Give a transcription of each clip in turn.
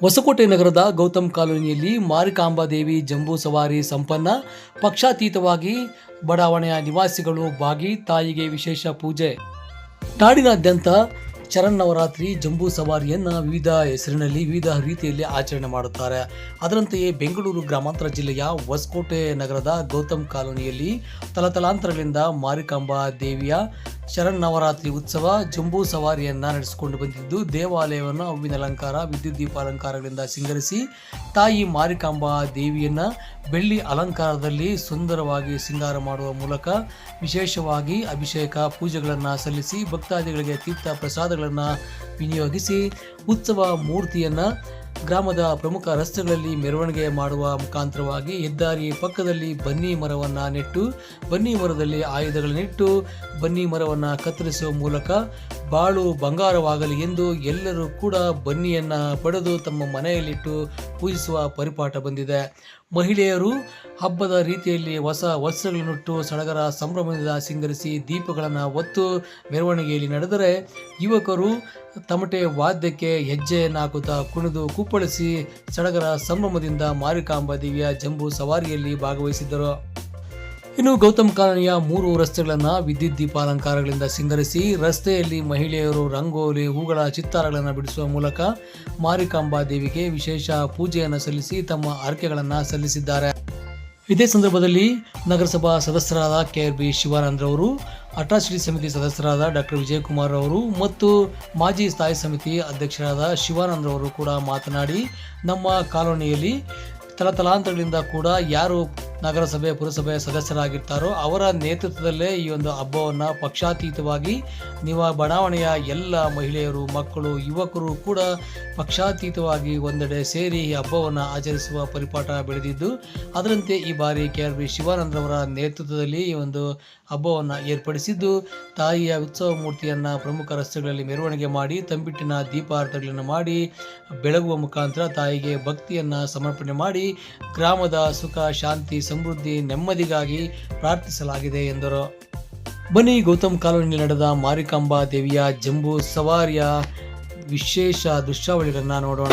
ಹೊಸಕೋಟೆ ನಗರದ ಗೌತಮ್ ಕಾಲೋನಿಯಲ್ಲಿ ಮಾರಿಕಾಂಬಾ ದೇವಿ ಜಂಬೂ ಸವಾರಿ ಸಂಪನ್ನ, ಪಕ್ಷಾತೀತವಾಗಿ ಬಡಾವಣೆಯ ನಿವಾಸಿಗಳು ಭಾಗಿ ತಾಯಿಗೆ ವಿಶೇಷ ಪೂಜೆ. ನಾಡಿನಾದ್ಯಂತ ಶರನ್ನವರಾತ್ರಿ ಜಂಬೂ ಸವಾರಿಯನ್ನು ವಿವಿಧ ಹೆಸರಿನಲ್ಲಿ ವಿವಿಧ ರೀತಿಯಲ್ಲಿ ಆಚರಣೆ ಮಾಡುತ್ತಾರೆ. ಅದರಂತೆಯೇ ಬೆಂಗಳೂರು ಗ್ರಾಮಾಂತರ ಜಿಲ್ಲೆಯ ಹೊಸಕೋಟೆ ನಗರದ ಗೌತಮ್ ಕಾಲೋನಿಯಲ್ಲಿ ತಲತಲಾಂತರಗಳಿಂದ ಮಾರಿಕಾಂಬಾ ದೇವಿಯ ಶರನ್ನವರಾತ್ರಿ ಉತ್ಸವ ಜಂಬೂ ಸವಾರಿಯನ್ನು ನಡೆಸಿಕೊಂಡು ಬಂದಿದ್ದು, ದೇವಾಲಯವನ್ನು ಹೂವಿನ ಅಲಂಕಾರ, ವಿದ್ಯುತ್ ದೀಪ ಅಲಂಕಾರಗಳಿಂದ ಸಿಂಗರಿಸಿ, ತಾಯಿ ಮಾರಿಕಾಂಬಾ ದೇವಿಯನ್ನು ಬೆಳ್ಳಿ ಅಲಂಕಾರದಲ್ಲಿ ಸುಂದರವಾಗಿ ಸಿಂಗಾರ ಮಾಡುವ ಮೂಲಕ ವಿಶೇಷವಾಗಿ ಅಭಿಷೇಕ ಪೂಜೆಗಳನ್ನು ಸಲ್ಲಿಸಿ, ಭಕ್ತಾದಿಗಳಿಗೆ ತೀರ್ಥ ಪ್ರಸಾದಗಳನ್ನು ವಿನಿಯೋಗಿಸಿ, ಉತ್ಸವ ಮೂರ್ತಿಯನ್ನು ಗ್ರಾಮದ ಪ್ರಮುಖ ರಸ್ತೆಗಳಲ್ಲಿ ಮೆರವಣಿಗೆ ಮಾಡುವ ಮುಖಾಂತರವಾಗಿ ಹೆದ್ದಾರಿ ಪಕ್ಕದಲ್ಲಿ ಬನ್ನಿ ಮರವನ್ನು ನೆಟ್ಟು, ಬನ್ನಿ ಮರದಲ್ಲಿ ಆಯುಧಗಳನ್ನಿಟ್ಟು, ಬನ್ನಿ ಮರವನ್ನು ಕತ್ತರಿಸುವ ಮೂಲಕ ಬಾಳು ಬಂಗಾರವಾಗಲಿ ಎಂದು ಎಲ್ಲರೂ ಕೂಡ ಬನ್ನಿಯನ್ನು ಪಡೆದು ತಮ್ಮ ಮನೆಯಲ್ಲಿಟ್ಟು ಪೂಜಿಸುವ ಪರಿಪಾಠ ಬಂದಿದೆ. ಮಹಿಳೆಯರು ಹಬ್ಬದ ರೀತಿಯಲ್ಲಿ ಹೊಸ ವಸ್ತ್ರಗಳನ್ನುಟ್ಟು ಸಡಗರ ಸಂಭ್ರಮದಿಂದ ಸಿಂಗರಿಸಿ ದೀಪಗಳನ್ನು ಒತ್ತು ಮೆರವಣಿಗೆಯಲ್ಲಿ ನಡೆದರೆ ಯುವಕರು ತಮಟೆ ವಾದ್ಯಕ್ಕೆ ಹೆಜ್ಜೆಯನ್ನು ಹಾಕುತ್ತಾ ಕುಣಿದು ಕುಪ್ಪಳಿಸಿ ಸಡಗರ ಸಂಭ್ರಮದಿಂದ ಮಾರಿಕಾಂಬಾ ದೇವಿಯ ಜಂಬೂ ಸವಾರಿಯಲ್ಲಿ ಭಾಗವಹಿಸಿದ್ದರು. ಇನ್ನು ಗೌತಮ್ ಕಾಲನಿಯ ಮೂರು ರಸ್ತೆಗಳನ್ನು ವಿದ್ಯುತ್ ದೀಪಾಲಂಕಾರಗಳಿಂದ ಸಿಂಗರಿಸಿ, ರಸ್ತೆಯಲ್ಲಿ ಮಹಿಳೆಯರು ರಂಗೋಲಿ, ಹೂಗಳ ಚಿತ್ತಾರಗಳನ್ನು ಬಿಡಿಸುವ ಮೂಲಕ ಮಾರಿಕಾಂಬಾ ದೇವಿಗೆ ವಿಶೇಷ ಪೂಜೆಯನ್ನು ಸಲ್ಲಿಸಿ ತಮ್ಮ ಆರ್ಕೆಗಳನ್ನು ಸಲ್ಲಿಸಿದ್ದಾರೆ. ಇದೇ ಸಂದರ್ಭದಲ್ಲಿ ನಗರಸಭಾ ಸದಸ್ಯರಾದ ಕೆ ಆರ್ ಬಿ ಶಿವಾನಂದ್ರವರು ಅಟ್ರಾಸಿಟಿ ಸಮಿತಿ ಸದಸ್ಯರಾದ ಡಾಕ್ಟರ್ ವಿಜಯಕುಮಾರ್ ಅವರು ಮತ್ತು ಮಾಜಿ ಸ್ಥಾಯಿ ಸಮಿತಿ ಅಧ್ಯಕ್ಷರಾದ ಶಿವಾನಂದ್ರವರು ಕೂಡ ಮಾತನಾಡಿ, ನಮ್ಮ ಕಾಲೋನಿಯಲ್ಲಿ ತಲತಲಾಂತರಗಳಿಂದ ಕೂಡ ಯಾರು ನಗರಸಭೆ ಪುರಸಭೆ ಸದಸ್ಯರಾಗಿರ್ತಾರೋ, ಅವರ ನೇತೃತ್ವದಲ್ಲೇ ಈ ಒಂದು ಹಬ್ಬವನ್ನು ಪಕ್ಷಾತೀತವಾಗಿ ನಿಮ್ಮ ಬಡಾವಣೆಯ ಎಲ್ಲ ಮಹಿಳೆಯರು, ಮಕ್ಕಳು, ಯುವಕರು ಕೂಡ ಪಕ್ಷಾತೀತವಾಗಿ ಒಂದೆಡೆ ಸೇರಿ ಈ ಹಬ್ಬವನ್ನು ಆಚರಿಸುವ ಪರಿಪಾಠ ಬೆಳೆದಿದ್ದು, ಅದರಂತೆ ಈ ಬಾರಿ ಕೆ ಆರ್ ಬಿ ಶಿವಾನಂದರವರ ನೇತೃತ್ವದಲ್ಲಿ ಈ ಒಂದು ಹಬ್ಬವನ್ನು ಏರ್ಪಡಿಸಿದ್ದು, ತಾಯಿಯ ಉತ್ಸವ ಮೂರ್ತಿಯನ್ನು ಪ್ರಮುಖ ರಸ್ತೆಗಳಲ್ಲಿ ಮೆರವಣಿಗೆ ಮಾಡಿ, ತಂಬಿಟ್ಟಿನ ದೀಪಾರ್ಥಗಳನ್ನು ಮಾಡಿ, ಬೆಳಗುವ ಮುಖಾಂತರ ತಾಯಿಗೆ ಭಕ್ತಿಯನ್ನು ಸಮರ್ಪಣೆ ಮಾಡಿ, ಗ್ರಾಮದ ಸುಖ, ಶಾಂತಿ ಸಮೃದ್ಧಿ ನೆಮ್ಮದಿಗಾಗಿ ಪ್ರಾರ್ಥಿಸಲಾಗಿದೆ ಎಂದರು. ಬನಿ ಗೌತಮ್ ಕಾಲೋನಿಯಲ್ಲಿ ನಡೆದ ಮಾರಿಕಾಂಬಾ ದೇವಿಯ ಜಂಬೂ ಸವಾರಿಯ ವಿಶೇಷ ದೃಶ್ಯಾವಳಿಗಳನ್ನು ನೋಡೋಣ.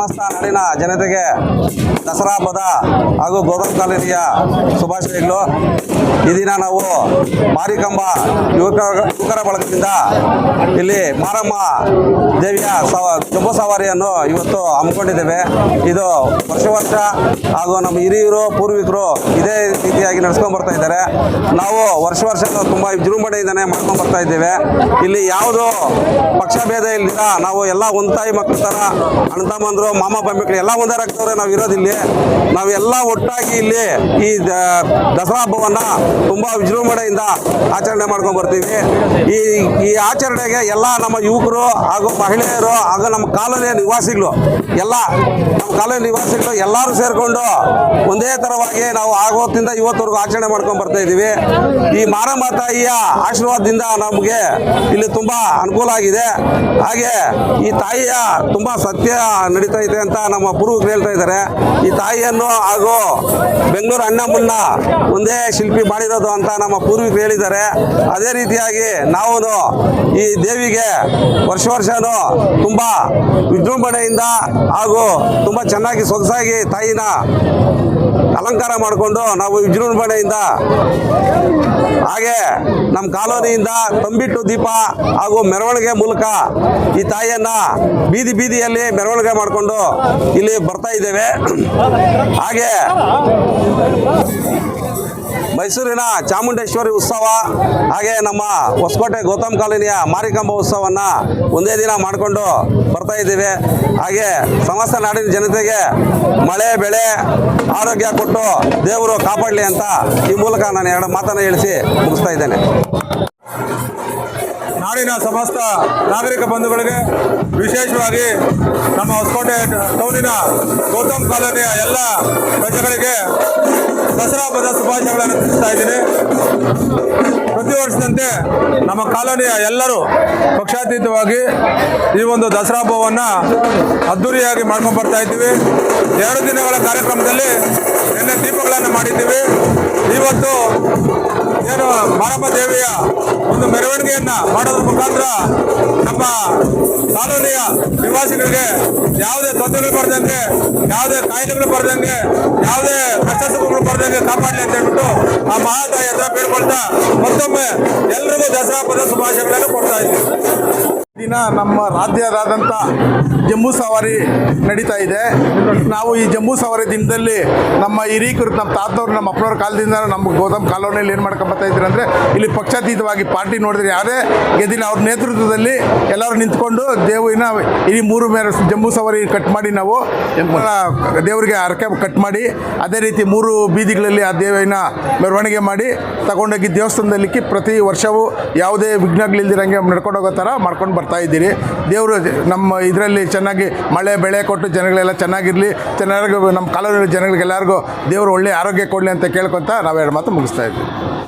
ಸಮಸ್ತ ನಾಡಿನ ಜನತೆಗೆ ದಸರಾ ಹಬ್ಬದ ಹಾಗೂ ಗೌತಮ್ ಕಾಲೋನಿಯ ಶುಭಾಶಯಗಳು. ಈ ದಿನ ನಾವು ಮಾರಿಕಂಬ ಯುವಕ ಯುವಕರ ಬಳಗದಿಂದ ಇಲ್ಲಿ ಮಾರಮ್ಮ ದೇವಿಯ ಸವ ಜಂಬ ಸವಾರಿಯನ್ನು ಇವತ್ತು ಹಮ್ಮಿಕೊಂಡಿದ್ದೇವೆ. ಇದು ವರ್ಷ ವರ್ಷ ಹಾಗೂ ನಮ್ಮ ಹಿರಿಯರು, ಪೂರ್ವಿಕರು ಇದೇ ರೀತಿಯಾಗಿ ನಡೆಸ್ಕೊಂಡು ಬರ್ತಾ ಇದ್ದಾರೆ. ನಾವು ವರ್ಷ ವರ್ಷ ತುಂಬ ವಿಜೃಂಭಣೆಯಿಂದನೇ ಮಾಡ್ಕೊಂಡು ಬರ್ತಾ ಇದ್ದೇವೆ. ಇಲ್ಲಿ ಯಾವುದು ಪಕ್ಷಭೇದ ಇಲ್ದಿರ ನಾವು ಎಲ್ಲ ಒಂದು ತಾಯಿ ಮಕ್ಕಳ ಥರ ಅಣ್ಣ ತಮ್ಮಂದ್ರು ಮಾಮ ಬಂಬಿಕ್ಳು ಎಲ್ಲ ಒಂದೇ ರಕ್ತವ್ರೆ ನಾವು ಇರೋದಿಲ್ಲಿ ನಾವೆಲ್ಲ ಒಟ್ಟಾಗಿ ಇಲ್ಲಿ ಈ ದಸರಾ ಹಬ್ಬವನ್ನ ತುಂಬಾ ವಿಜೃಂಭಣೆಯಿಂದ ಆಚರಣೆ ಮಾಡ್ಕೊಂಡು ಬರ್ತೀವಿ. ಈ ಈ ಆಚರಣೆಗೆ ಎಲ್ಲ ನಮ್ಮ ಯುವಕರು ಹಾಗೂ ಮಹಿಳೆಯರು ಹಾಗೂ ನಮ್ಮ ಕಾಲೋನಿಯ ನಿವಾಸಿಗಳು ಎಲ್ಲ, ನಮ್ಮ ಕಾಲೋನಿ ನಿವಾಸಿಗಳು ಎಲ್ಲರೂ ಸೇರಿಕೊಂಡು ಒಂದೇ ತರವಾಗಿ ನಾವು ಆಗೋತ್ತಿಂದ ಇವತ್ತವರೆಗೂ ಆಚರಣೆ ಮಾಡ್ಕೊಂಡು ಬರ್ತಾ ಇದ್ದೀವಿ. ಈ ಮಾರಮ್ಮ ತಾಯಿಯ ಆಶೀರ್ವಾದದಿಂದ ನಮಗೆ ಇಲ್ಲಿ ತುಂಬಾ ಅನುಕೂಲ ಆಗಿದೆ. ಹಾಗೆ ಈ ತಾಯಿಯ ತುಂಬಾ ಸತ್ಯ ನಡೀತಾ ಇದೆ ಅಂತ ನಮ್ಮ ಪೂರ್ವಿಕರು ಹೇಳ್ತಾ ಇದ್ದಾರೆ. ಈ ತಾಯಿಯನ್ನು ಹಾಗೂ ಬೆಂಗಳೂರು ಅಣ್ಣಮ್ಮನ್ನ ಒಂದೇ ಶಿಲ್ಪಿ ಮಾಡಿರೋದು ಅಂತ ನಮ್ಮ ಪೂರ್ವಿಕರು ಹೇಳಿದ್ದಾರೆ. ಅದೇ ರೀತಿಯಾಗಿ ನಾವು ಈ ದೇವಿಗೆ ವರ್ಷ ವರ್ಷನೂ ತುಂಬ ವಿಜೃಂಭಣೆಯಿಂದ ಹಾಗೂ ತುಂಬ ಚೆನ್ನಾಗಿ ಸೊಗಸಾಗಿ ತಾಯಿನ ಅಲಂಕಾರ ಮಾಡಿಕೊಂಡು ನಾವು ವಿಜೃಂಭಣೆಯಿಂದ ಹಾಗೆ ನಮ್ಮ ಕಾಲೋನಿಯಿಂದ ತಂಬಿಟ್ಟು ದೀಪ ಹಾಗೂ ಮೆರವಣಿಗೆ ಮೂಲಕ ಈ ತಾಯಿಯನ್ನ ಬೀದಿ ಬೀದಿಯಲ್ಲಿ ಮೆರವಣಿಗೆ ಮಾಡಿಕೊಂಡು ಇಲ್ಲಿ ಬರ್ತಾ ಇದ್ದೇವೆ. ಹಾಗೆ ಮೈಸೂರಿನ ಚಾಮುಂಡೇಶ್ವರಿ ಉತ್ಸವ ಹಾಗೆ ನಮ್ಮ ಹೊಸಕೋಟೆ ಗೌತಮ್ ಕಾಲೋನಿಯ ಮಾರಿಕಂಬ ಉತ್ಸವವನ್ನು ಒಂದೇ ದಿನ ಮಾಡಿಕೊಂಡು ಬರ್ತಾ ಇದ್ದೀವಿ. ಹಾಗೆ ಸಮಸ್ತ ನಾಡಿನ ಜನತೆಗೆ ಮಳೆ, ಬೆಳೆ, ಆರೋಗ್ಯ ಕೊಟ್ಟು ದೇವರು ಕಾಪಾಡಲಿ ಅಂತ ಈ ಮೂಲಕ ನಾನು ಎರಡು ಮಾತನ್ನು ಹೇಳಿಸಿ ಮುಗಿಸ್ತಾ ಇದ್ದೇನೆ. ನಾಡಿನ ಸಮಸ್ತ ನಾಗರಿಕ ಬಂಧುಗಳಿಗೆ ವಿಶೇಷವಾಗಿ ನಮ್ಮ ಹೊಸಕೋಟೆ ಟೌನಿನ ಗೌತಮ್ ಕಾಲೋನಿಯ ಎಲ್ಲ ಪ್ರಜೆಗಳಿಗೆ ದಸರಾ ಹಬ್ಬದ ಶುಭಾಶಯಗಳನ್ನು ತಿಳಿಸ್ತಾ ಇದ್ದೀನಿ. ಪ್ರತಿ ವರ್ಷದಂತೆ ನಮ್ಮ ಕಾಲೋನಿಯ ಎಲ್ಲರೂ ಪಕ್ಷಾತೀತವಾಗಿ ಈ ಒಂದು ದಸರಾ ಹಬ್ಬವನ್ನು ಅದ್ದೂರಿಯಾಗಿ ಮಾಡ್ಕೊಂಡು ಬರ್ತಾ ಇದ್ದೀವಿ. ಎರಡು ದಿನಗಳ ಕಾರ್ಯಕ್ರಮದಲ್ಲಿ ನಿನ್ನೆ ದೀಪಗಳನ್ನು ಮಾಡಿದ್ದೀವಿ. ಇವತ್ತು ಏನು ಮಾರಮ್ಮ ದೇವಿಯ ಒಂದು ಮೆರವಣಿಗೆಯನ್ನ ಮಾಡೋದ್ರ ಮುಖಾಂತರ ನಮ್ಮ ಕಾಲೋನಿಯ ನಿವಾಸಿಗಳಿಗೆ ಯಾವುದೇ ತೊಂದರೆಗಳು ಬರ್ದಂಗೆ ಯಾವುದೇ ಕಾಯಿಲೆಗಳು ಬರ್ದಂಗೆ ಯಾವುದೇ ಕಷ್ಟ ಸುಖಗಳು ಬರ್ದಂಗೆ ಕಾಪಾಡಲಿ ಅಂತ ಹೇಳ್ಬಿಟ್ಟು ಆ ಮಹಾತಾಯಿ ಹತ್ರ ಬೇಡ್ಕೊಳ್ತಾ ಮತ್ತೊಮ್ಮೆ ಎಲ್ರಿಗೂ ದಸರಾ ಹಬ್ಬದ ಶುಭಾಶಯಗಳನ್ನು ಕೊಡ್ತಾ ಇದ್ದೀವಿ ದಿನ ನಮ್ಮ ರಾಜ್ಯದಾದಂಥ ಜಂಬೂ ಸವಾರಿ ನಡೀತಾ ಇದೆ. ನಾವು ಈ ಜಂಬೂ ಸವಾರಿ ದಿನದಲ್ಲಿ ನಮ್ಮ ಹಿರೀಕರು ನಮ್ಮ ತಾತವ್ರು, ನಮ್ಮ ಅಪ್ಪನವ್ರ ಕಾಲದಿಂದ ನಮ್ಮ ಗೋದಾಮ್ ಕಾಲೋನಿಯಲ್ಲಿ ಏನು ಮಾಡ್ಕೊಂಡ್ ಬರ್ತಾ ಇದ್ದೀರಿ ಅಂದರೆ ಇಲ್ಲಿ ಪಕ್ಷಾತೀತವಾಗಿ ಪಾರ್ಟಿ ನೋಡಿದ್ರೆ ಯಾರೇ ಗೆದ್ದಿನ ಅವ್ರ ನೇತೃತ್ವದಲ್ಲಿ ಎಲ್ಲರೂ ನಿಂತ್ಕೊಂಡು ದೇವಿನ ಇಡೀ ಮೂರು ಮೇರೆ ಜಂಬೂ ಸವಾರಿ ಕಟ್ ಮಾಡಿ ನಾವು ದೇವರಿಗೆ ಹರಕೆ ಕಟ್ ಮಾಡಿ, ಅದೇ ರೀತಿ ಮೂರು ಬೀದಿಗಳಲ್ಲಿ ಆ ದೇವಿನ ಮೆರವಣಿಗೆ ಮಾಡಿ ತಗೊಂಡೋಗಿ ದೇವಸ್ಥಾನದಲ್ಲಿ ಪ್ರತಿ ವರ್ಷವೂ ಯಾವುದೇ ವಿಘ್ನಗಳಿಲ್ದಿರಂಗೆ ನಡ್ಕೊಂಡು ಹೋಗೋ ಥರ ಮಾಡ್ಕೊಂಡು ಬರ್ತಾ ಇದ್ದೀರಿ. ದೇವರು ನಮ್ಮ ಇದರಲ್ಲಿ ಚೆನ್ನಾಗಿ ಮಳೆ, ಬೆಳೆ ಕೊಟ್ಟು ಜನಗಳೆಲ್ಲ ಚೆನ್ನಾಗಿರಲಿ. ಚೆನ್ನಾಗಿ ನಮ್ಮ ಕಾಲೋನಿ ಜನಗಳಿಗೆಲ್ಲರಿಗೂ ದೇವರು ಒಳ್ಳೆಯ ಆರೋಗ್ಯ ಕೊಡಲಿ ಅಂತ ಕೇಳ್ಕೊತ ನಾವು ಎರಡು ಮಾತು ಮುಗಿಸ್ತಾ ಇದ್ದೀವಿ